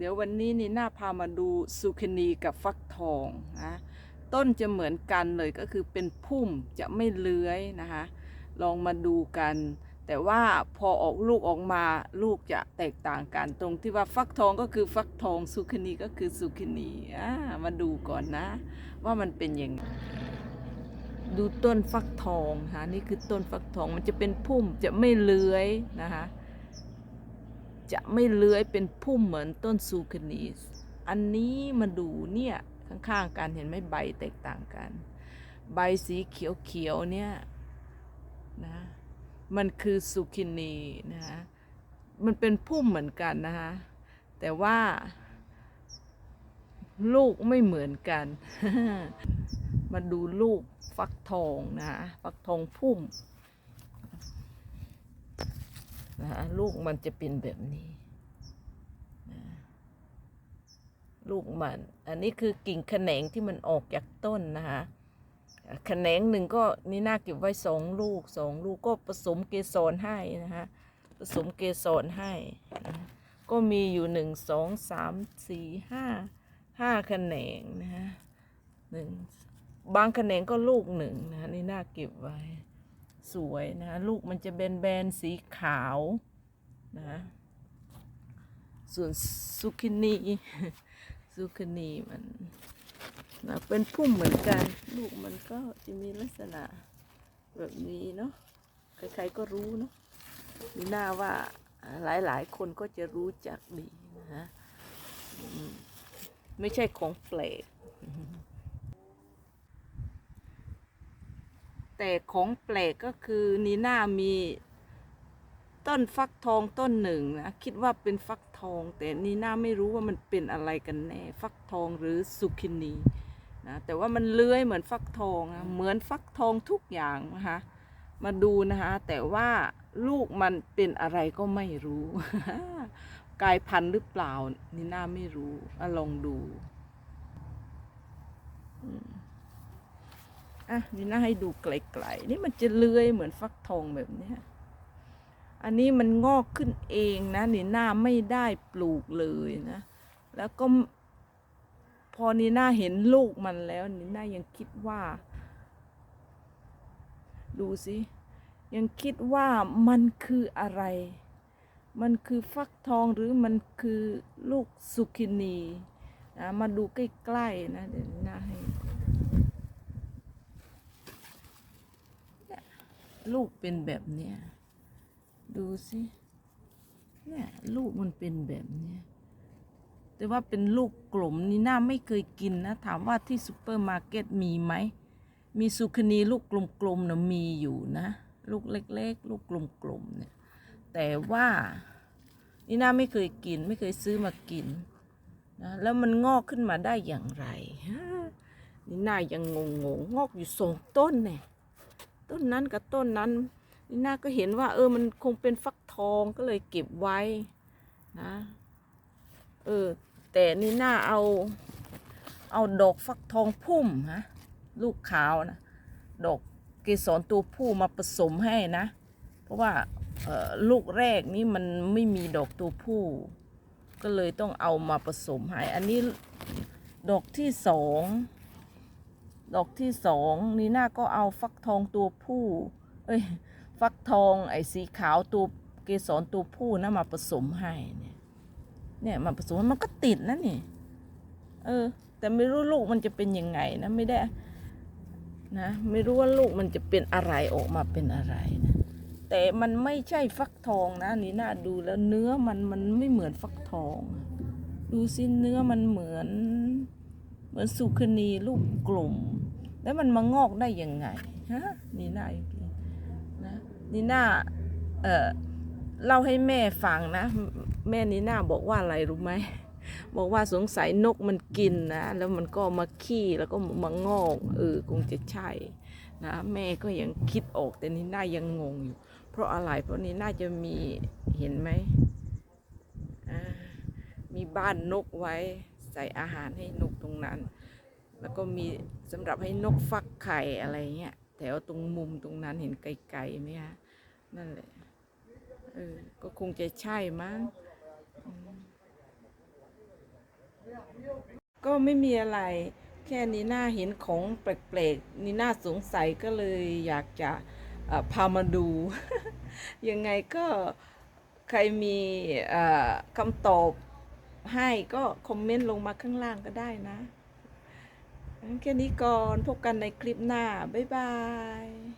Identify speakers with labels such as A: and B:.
A: เดี๋ยววันนี้นี่น่าพามาดูซูคนีกับฟักทองนะต้นจะเหมือนกันเลยก็คือเป็นพุ่มจะไม่เลื้อยนะคะลองมาดูกัน แต่ว่าพอออกลูกออกมาลูกจะแตกต่างกันตรงที่ว่าฟักทองก็คือฟักทองซูคนีก็คือซูคนีอ่ามาดูก่อนนะ ว่ามันเป็นยังไงดูต้นฟักทองค่ะนี่คือต้นฟักทองมันจะเป็นพุ่มจะไม่เลื้อยนะคะ จะไม่เลื้อยเป็นพุ่มเหมือนต้นซูคานีสอันนี้มาดูเนี่ยข้างๆกันเห็นไหมใบแตกต่างกัน ใบสีเขียวๆเนี่ยนะมันคือซูคินีนะคะมันเป็นพุ่มเหมือนกันนะคะแต่ว่า ลูกไม่เหมือนกัน มาดูลูกฟักทองนะคะฟักทองพุ่ม นะลูกมันจะเป็นแบบนี้นะลูกมัน อันนี้คือกิ่งแขนงที่มันออกจากต้นนะคะแขนงหนึ่งก็นี่น่าเก็บไว้สองลูกสองลูกก็ผสมเกสรให้นะคะผสมเกสรให้นะก็มีอยู่หนึ่งสองสามสี่ห้าห้าแขนงนะฮะหนึ่งบางแขนงก็ลูกหนึ่งนะนี่น่าเก็บไว้ สวยนะลูกมันจะแบนๆสีขาวนะส่วนซุกินีซุกินีมันนะเป็นพุ่มเหมือนกัน ลูกมันก็จะมีลักษณะแบบนี้เนาะใครๆก็รู้เนาะนี่น่าว่าหลายๆ คนก็จะรู้จักดีนะฮะไม่ใช่ของแปลก แต่ของแปลกก็คือนีน่ามีต้นฟักทองต้นหนึ่งนะคิดว่าเป็นฟักทอง แต่นีน่าไม่รู้ว่ามันเป็นอะไรกันแน่ ฟักทองหรือสุกินีนะแต่ว่ามันเลื้อยเหมือนฟักทองนะเหมือนฟักทองทุกอย่างนะคะมาดูนะคะแต่ว่าลูกมันเป็นอะไรก็ไม่รู้ กลายพันธุ์หรือเปล่านีน่าไม่รู้อลองดูอ่ะนี่น่าให้ดูไกลๆนี่มันจะเลื้อยเหมือนฟักทองแบบนี้อันนี้มันงอกขึ้นเองนะนี่หน้าไม่ได้ปลูกเลยนะ แล้วก็ พอนี่น่าเห็นลูกมันแล้วนี่น่ายังคิดว่า ดูสิยังคิดว่ามันคืออะไร มันคือฟักทองหรือมันคือลูกสุกินีนะมาดูใกล้ๆนะเดี๋ยวหน่าให้ ลูกเป็นแบบเนี้ยดูสิเนี่ยลูกมันเป็นแบบเนี้ยแต่ว่าเป็นลูกกลมนี่น่าไม่เคยกินนะ ถามว่าที่ซูเปอร์มาร์เก็ตมีไหม มีซูคนีลูกกลมๆนะมีอยู่นะ ลูกเล็ก ๆ ลูกกลมๆเนี่ย แต่ว่านี่น่าไม่เคยกิน ไม่เคยซื้อมากินนะแล้วมันงอกขึ้นมาได้อย่างไรนี่น่ายังงงๆงอกอยู่สองต้นเนี่ย ต้นนั้นกับต้นนั้นนี่นาก็เห็นว่า เออมันคงเป็นฟักทองก็เลยเก็บไว้นะเออแต่นี่นาเอา เอาดอกฟักทองพุ่มฮะลูกขาวนะดอกเกสรตัวผู้มาผสมให้นะ เพราะว่าออลูกแรกนี่มันไม่มีดอกตัวผู้ ก็เลยต้องเอามาผสมให้ อันนี้ดอกที่สอง ดอกที่สองนีน่าก็เอาฟักทองตัวผู้ เอ้ย ฟักทองไอ้สีขาวตัวเกสรตัวผู้นะมาผสมให้เนี่ย เนี่ยมาผสมมันก็ติดนะนี่ เออ แต่ไม่รู้ลูกมันจะเป็นยังไงนะไม่ได้นะไม่รู้ว่าลูกมันจะเป็นอะไรออกมาเป็นอะไรนะแต่มันไม่ใช่ฟักทองนะนี่น่าดูแล้วเนื้อมันมันไม่เหมือนฟักทอง ดูสิเนื้อมันเหมือน เหมือนสุคนีลูกกลุ่ม แล้วมันมางอกได้ยังไงฮะนี่น่านะนี่น่าเออเล่าให้แม่ฟังนะ แม่นี่น่าบอกว่าอะไรรู้ไหมบอกว่าสงสัยนกมันกินนะ แล้วมันก็มาขี้แล้วก็มางอกเออคงจะใช่นะแม่ก็ยังคิดออกแต่นี่น่ายังงงอยู่ เพราะอะไรเพราะนี่น่าจะมีเห็นไหมมีบ้านนกไว้ใส่อาหารให้นก รงนั้น แล้วก็มีสำหรับให้นกฟักไข่อะไรเงี้ยแถวตรงมุมตรงนั้นเห็นไกลๆไหมคะนั่นแหละเออก็คงจะใช่มั้งก็ไม่มีอะไร แค่นี้น่าเห็นของแปลกๆนี่น่าสงสัยก็เลยอยากจะพามาดู ยังไงก็ใครมีคำตอบ ให้ก็คอมเมนต์ลงมาข้างล่างก็ได้นะแค่นี้ก่อนพบกันในคลิปหน้า บ๊ายบาย